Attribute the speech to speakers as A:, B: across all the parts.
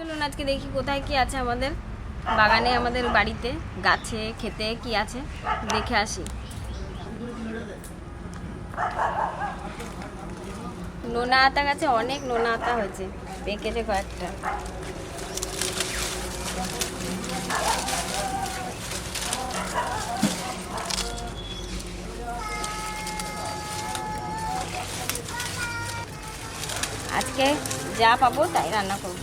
A: চলুন আজকে দেখি কোথায় কি আছে আমাদের। বাগানে আমাদের বাড়িতে গাছে খেতে কি আছে? দেখে আসি। নোনা আতা গাছে অনেক নোনা আতা হয়েছে পেকেছে কয়েকটা। আজকে যা পাবো তাই রান্না করব।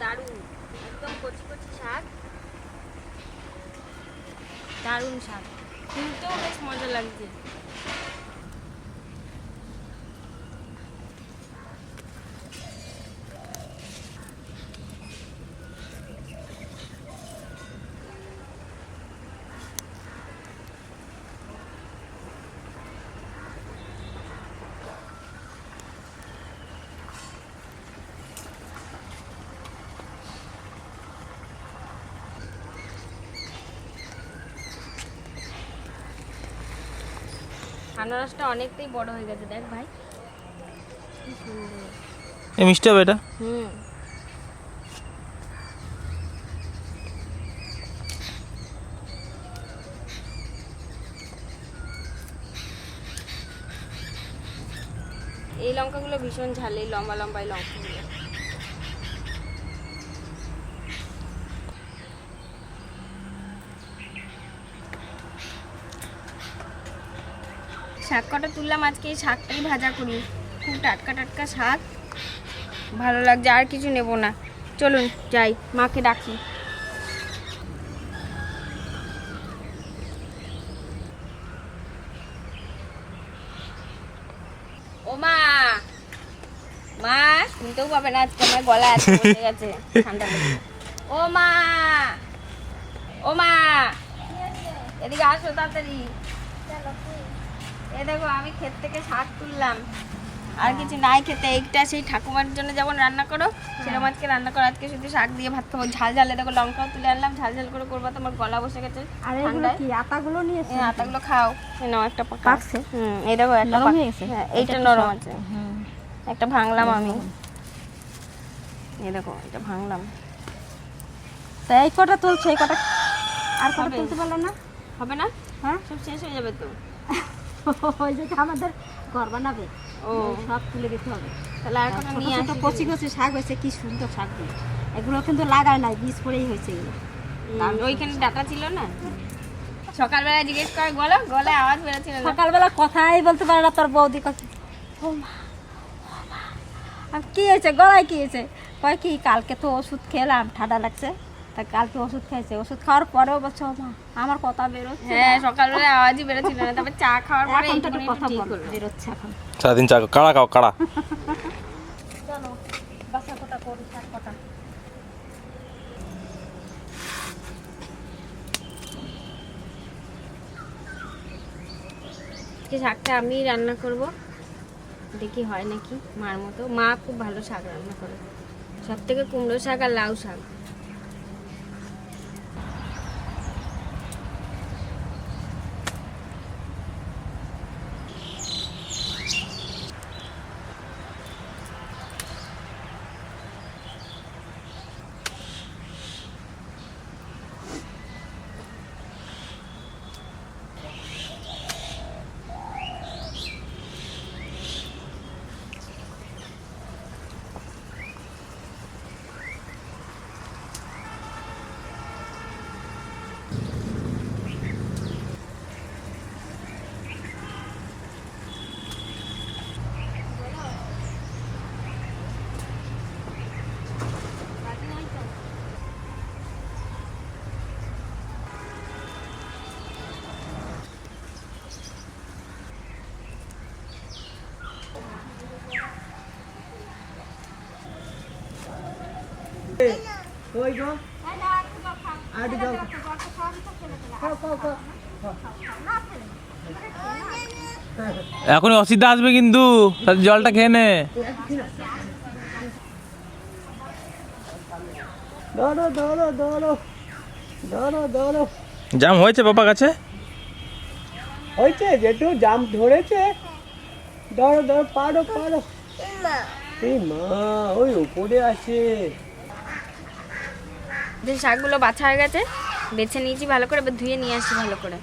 A: দারুণ একদম কচি কচি শাক। দারুণ শাক। কিনতেও বেশ মজা লাগছে। আনারসটা অনেকটাই বড় হয়ে গেছে দেখ ভাই।
B: এ মিষ্টি হবে এটা?
A: হুম। এই লঙ্কাগুলো ভীষণ ঝাল এই লম্বা লম্বা এই লঙ্কাগুলো শাক কটা তুললাম আজকে? এই শাকটাই ভাজা করি। খুব টাটকা টাটকা শাক। ভালো লাগছে, আর কিছু নেব না। চলুন, যাই, মাকে ডাকি। ও মা! শুনতেও পাবে না আজকে আমার গলা গেছে। ঠান্ডা ও মা! ও মা! এদিকে আসো তাড়াতাড়ি। এ দেখো আমি ক্ষেত থেকে শাক তুললাম। আর কিছু নাই খেতে এইটা সেই ঠাকুমার জন্য যেমন রান্না করো সেরকম আজকে রান্না করো। আজকে শুধু শাক দিয়ে ভাত খাব। ঝাল ঝালে দেখো লঙ্কাও তুলে আনলাম। ঝাল ঝাল করে করব তোমার গলা বসে গেছে ঠান্ডায়।
C: আটাগুলো নিয়ে
A: আটাগুলো খাও। নাও একটা পাকা।
C: পাকছে?
A: হুম এই দেখো একটা
C: হয়ে?
A: হ্যাঁ, এইটা নরম আছে।
C: হুম।
A: একটা ভাঙলাম আমি। এই দেখো এটা ভাঙলাম।
C: তা এই কটা তুলছে এই কটা আর কটা
A: হবে।
C: তুলতে পারল না?
A: হবে না?
C: হ্যাঁ?
A: সব শেষ হয়ে যাবে তো।
C: ওই যে আমাদের ঘর বানাবে
A: ও।
C: সব তুলে দিতে হবে।
A: তাহলে আর নিয়ে আসি
C: কচি কচি শাক হয়েছে কি সুন্দর শাক এগুলো কিন্তু লাগায় নাই বীজ পড়েই হয়েছে এগুলো।
A: ওইখানে ডাটা ছিল না? সকালবেলা জিজ্ঞেস করে গলো গলায় আওয়াজ বেরোচ্ছিল।
C: সকালবেলা কথাই বলতে পারে না তোর বৌদি কথা। ও মা কি হয়েছে গলায় কি হয়েছে? কয় কি কালকে তো ওষুধ খেলাম ঠান্ডা লাগছে। তা কালকে ওষুধ খাইছে। ওষুধ খাওয়ার পরেও বলছে ও মা আমার কথা বেরোচ্ছে
A: হ্যাঁ সকালবেলা আওয়াজই বেরোচ্ছিল না। তারপর চা খাওয়ার পরে
C: এখন
A: একটুখানি
C: কথা বেরোচ্ছে এখন।
B: সারাদিন চা কাড়া খাও কাড়া।
C: চলো বাসা কটা করি শাক কটা
A: আজকে শাকটা আমি রান্না করব। দেখি হয় নাকি? মার মতো। মা খুব ভালো শাক রান্না করে। সব থেকে কুমড়ো শাক আর লাউ শাক।
D: জল আর একটু জল খাও খাও খাও
B: এখন অসিদ্ধা আসবে কিন্তু জলটা খেয়ে নে। জাম হয়েছে বাবা কাছে
D: হয়েছে যেটু জাম ধরেছে। ধরো ধরো পারো পারো। মা ওই উপরে আছে।
A: যে শাকগুলো বাছা হয়ে গেছে, বেছে নিয়েছি ভালো করে, এবার ধুয়ে নিয়ে আসছি ভালো করে।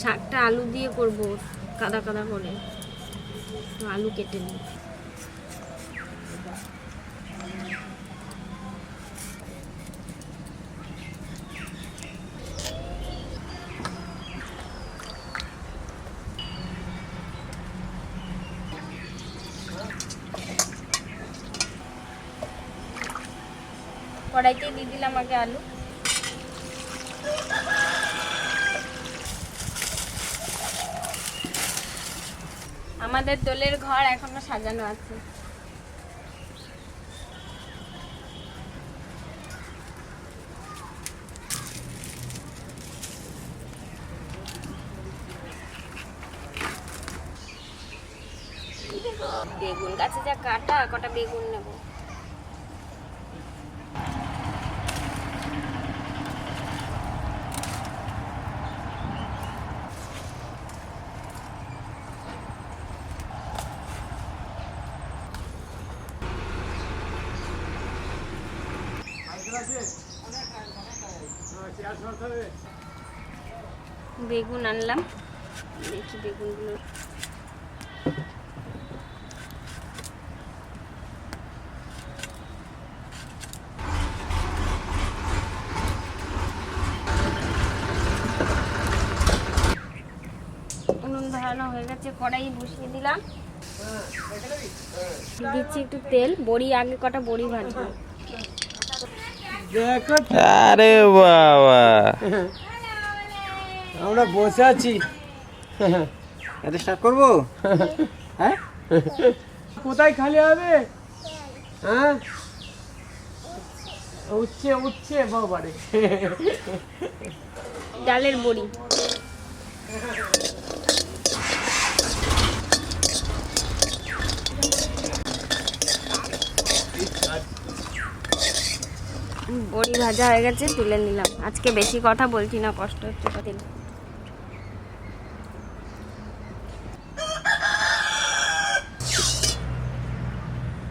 A: শাকটা আলু দিয়ে করব, কাদা কাদা করে। আলু কেটে নিই। কড়াইতে দিয়ে দিলাম আগে আলু। আমাদের দোলের ঘর এখনও সাজানো আছে। বেগুন গাছে যা কাটা, কটা বেগুন নেব। বেগুন আনলাম। দেখি বেগুনগুলো। উনুন হয়ে গেছে, কড়াই বসিয়ে দিলাম। দিচ্ছি একটু তেল, বড়ি আগে কটা বড়ি ভাজবো।
B: আরে বাবা।
D: আমরা বসে আছি।
E: এত স্টার্ট করব?
D: হ্যাঁ? কোথায় খালি হবে? হ্যাঁ? উঠছে উঠছে বাবারে।
A: ডালের বড়ি বড়ি ভাজা হয়ে গেছে, তুলে নিলাম। আজকে বেশি কথা বলছি না, কষ্ট হচ্ছে কদিন।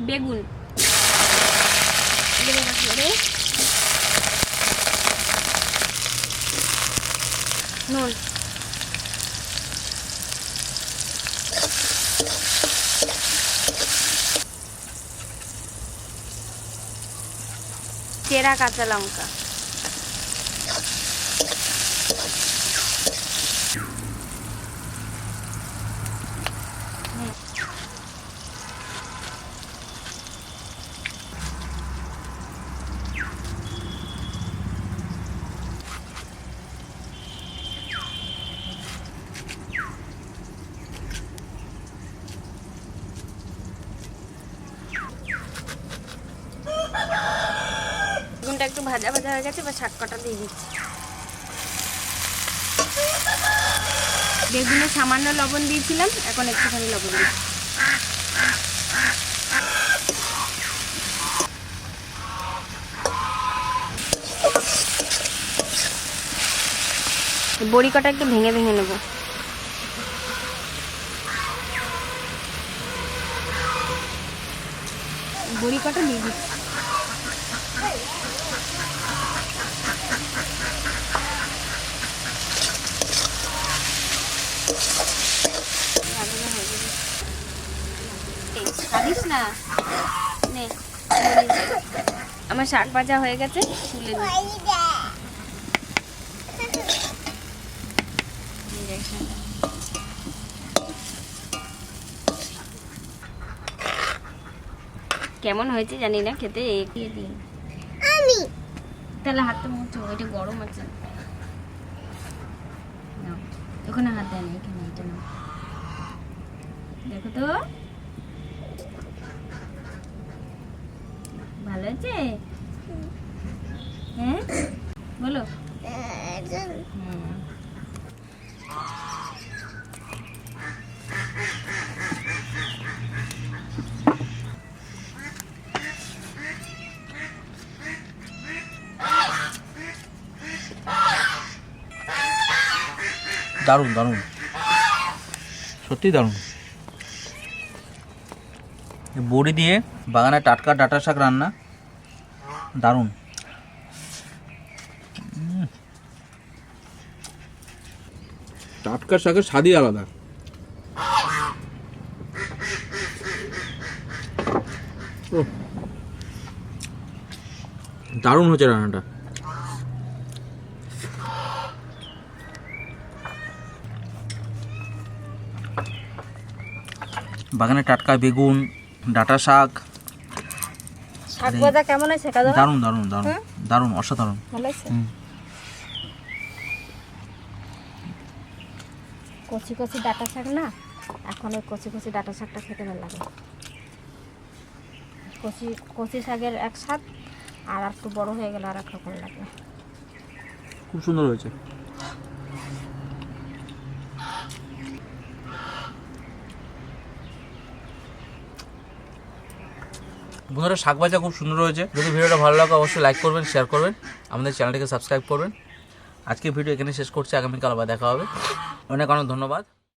A: বেগুন। নুন। চেরা কাঁচা লঙ্কা বেগুনটা একটু ভাজা ভাজা হয়ে গেছে, এবার শাক কটা দিয়ে দিচ্ছি। বেগুনে সামান্য লবণ দিয়েছিলাম, এখন একটুখানি লবণ দিচ্ছি। বড়ি কটা একটু ভেঙে ভেঙে নেব। বড়ি কটা দিয়ে দিচ্ছি এই, খাবিস না। নে আমার শাক ভাজা হয়ে গেছে তুলে কেমন হয়েছে জানি না খেতে এ দিয়ে। দিন আমি। তাহলে হাতটা মুছো এটা গরম আছে। ওখানে হাত দেয় না এখানে এটা নাও। দেখো তো। ভালো আছে? হ্যাঁ? বলো।
B: দারুণ দারুণ। সত্যি দারুণ। বড়ি দিয়ে বাগানে টাটকা ডাটা শাক রান্না। দারুণ। টাটকা শাকের স্বাদই আলাদা। দারুণ হচ্ছে রান্নাটা। বাগানে টাটকা বেগুন ডাটা শাক
C: শাক কেমন হয়েছে কাজল
B: দারুণ দারুণ দারুণ দারুণ অসাধারণ।
C: ভালো
B: হুম।
C: কচি কচি ডাটা শাক না? এখন ওই কচি কচি ডাটা শাকটা খেতে ভালো লাগে। কচি কচি শাকের এক স্বাদ আর একটু বড় হয়ে গেলে আর এক রকম লাগে।
B: খুব সুন্দর হয়েছে। বন্ধুরা শাক ভাজা খুব সুন্দর হয়েছে। যদি ভিডিওটা ভালো লাগে, অবশ্যই লাইক করবেন শেয়ার করবেন, আমাদের চ্যানেলটিকে সাবস্ক্রাইব করবেন। আজকে ভিডিও এখানে শেষ করছি, আগামীকাল আবার দেখা হবে। অনেক অনেক ধন্যবাদ।